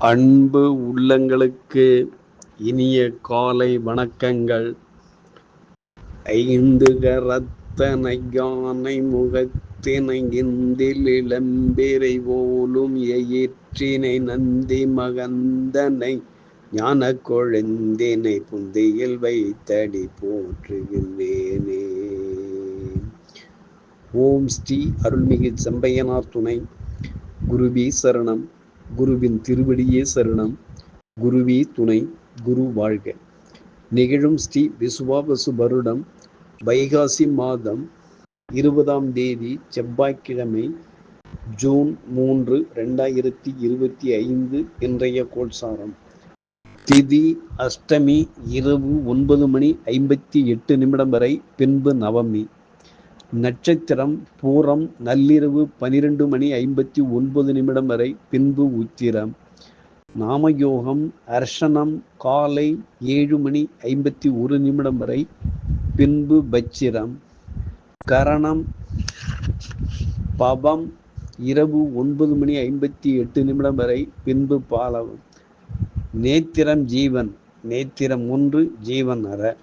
அன்பு உள்ளங்களுக்கு இனிய காலை வணக்கங்கள். ஐந்து கரத்தனை யானை முகத்தினை இந்தில் இளம்பெறை போலும் எயிற்றினை நந்தி மகந்தனை ஞான கொழுந்தினை புந்தியில் வைத்தடி போற்றுகின்றேனே. ஓம் ஸ்ரீ அருள்மிகு செம்பையனார் துணை. குருபி சரணம். குருவின் திருவடியே சரணம். குருவி துணை குரு வாழ்க. நிகழும் ஸ்ரீ விசுவாபசு வருடம் வைகாசி மாதம் இருபதாம் தேதி செவ்வாய்க்கிழமை ஜூன் மூன்று ரெண்டாயிரத்தி இருபத்தி ஐந்து இன்றைய கோட்சாரம் திதி அஷ்டமி இரவு ஒன்பது மணி ஐம்பத்தி எட்டு நிமிடம் வரை பின்பு நவமி. நட்சத்திரம் பூரம் நள்ளிரவு பனிரெண்டு மணி ஐம்பத்தி ஒன்பது நிமிடம் வரை பின்பு உத்திரம். நாமயோகம் அர்ஷனம் காலை ஏழு மணி ஐம்பத்தி ஒரு நிமிடம் வரை பின்பு பச்சிரம் கரணம் பபம் இரவு ஒன்பது மணி ஐம்பத்தி எட்டு நிமிடம் வரை பின்பு பாலவம். நேத்திரம் ஜீவன் நேத்திரம் ஒன்று ஜீவன் அற.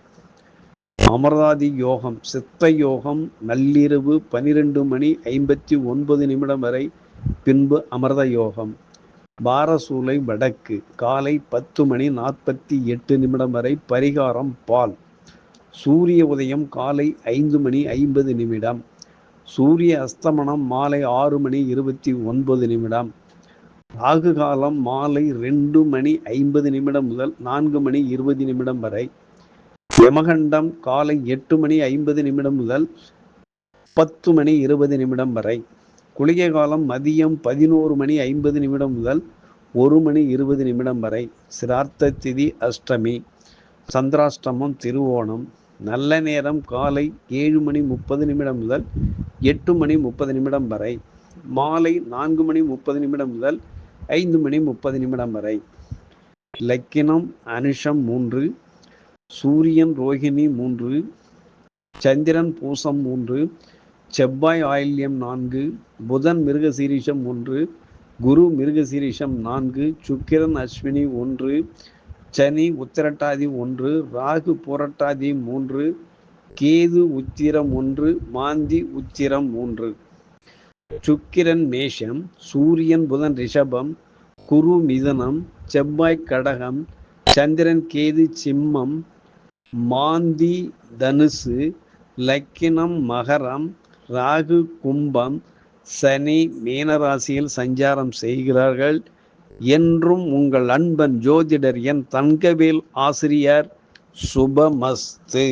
அமர்தாதி யோகம் சித்த யோகம் நள்ளிரவு பனிரெண்டு மணி ஐம்பத்தி ஒன்பது நிமிடம் வரை பின்பு அமிர்த யோகம். பாரசூலை வடக்கு காலை பத்து மணி நாற்பத்தி எட்டு நிமிடம் வரை பரிகாரம் பால். சூரிய உதயம் காலை ஐந்து மணி ஐம்பது நிமிடம். சூரிய அஸ்தமனம் மாலை ஆறு மணி இருபத்தி ஒன்பது நிமிடம். ராகு காலம் மாலை ரெண்டு மணி ஐம்பது நிமிடம் முதல் நான்கு மணி இருபது நிமிடம் வரை யமகண்டம் காலை எட்டு மணி ஐம்பது நிமிடம் முதல் பத்து மணி இருபது நிமிடம் வரை. குளிகை காலம் மதியம் பதினோரு மணி ஐம்பது நிமிடம் முதல் ஒரு மணி இருபது நிமிடம் வரை. சிரார்த்த திதி அஷ்டமி. சந்திராஷ்டமம் திருவோணம். நல்ல நேரம் காலை ஏழு மணி முப்பது நிமிடம் முதல் எட்டு மணி முப்பது நிமிடம் வரை. மாலை நான்கு மணி முப்பது நிமிடம் முதல் ஐந்து மணி முப்பது நிமிடம் வரை. லக்கினம் அனுஷம் மூன்று. சூரியன் ரோஹிணி மூன்று சந்திரன் பூசம் மூன்று செவ்வாய் ஆயில்யம் நான்கு புதன் மிருகசீரிஷம் ஒன்று குரு மிருகசீரிஷம் நான்கு சுக்கிரன் அஸ்வினி ஒன்று சனி உத்திரட்டாதி ஒன்று ராகு புரட்டாதி மூன்று கேது உத்திரம் ஒன்று மாந்தி உத்திரம் மூன்று. சுக்கிரன் மேஷம் சூரியன் புதன் ரிஷபம் குரு மிதனம் செவ்வாய் கடகம் சந்திரன் கேது சிம்மம் மாந்தி தனுசு லக்கினம் மகரம் ராகு கும்பம் சனி மீனராசியில் சஞ்சாரம் செய்கிறார்கள். என்றும் உங்கள் அன்பன் ஜோதிடர் என் தங்கவேல் ஆசிரியர் சுபமஸ்து.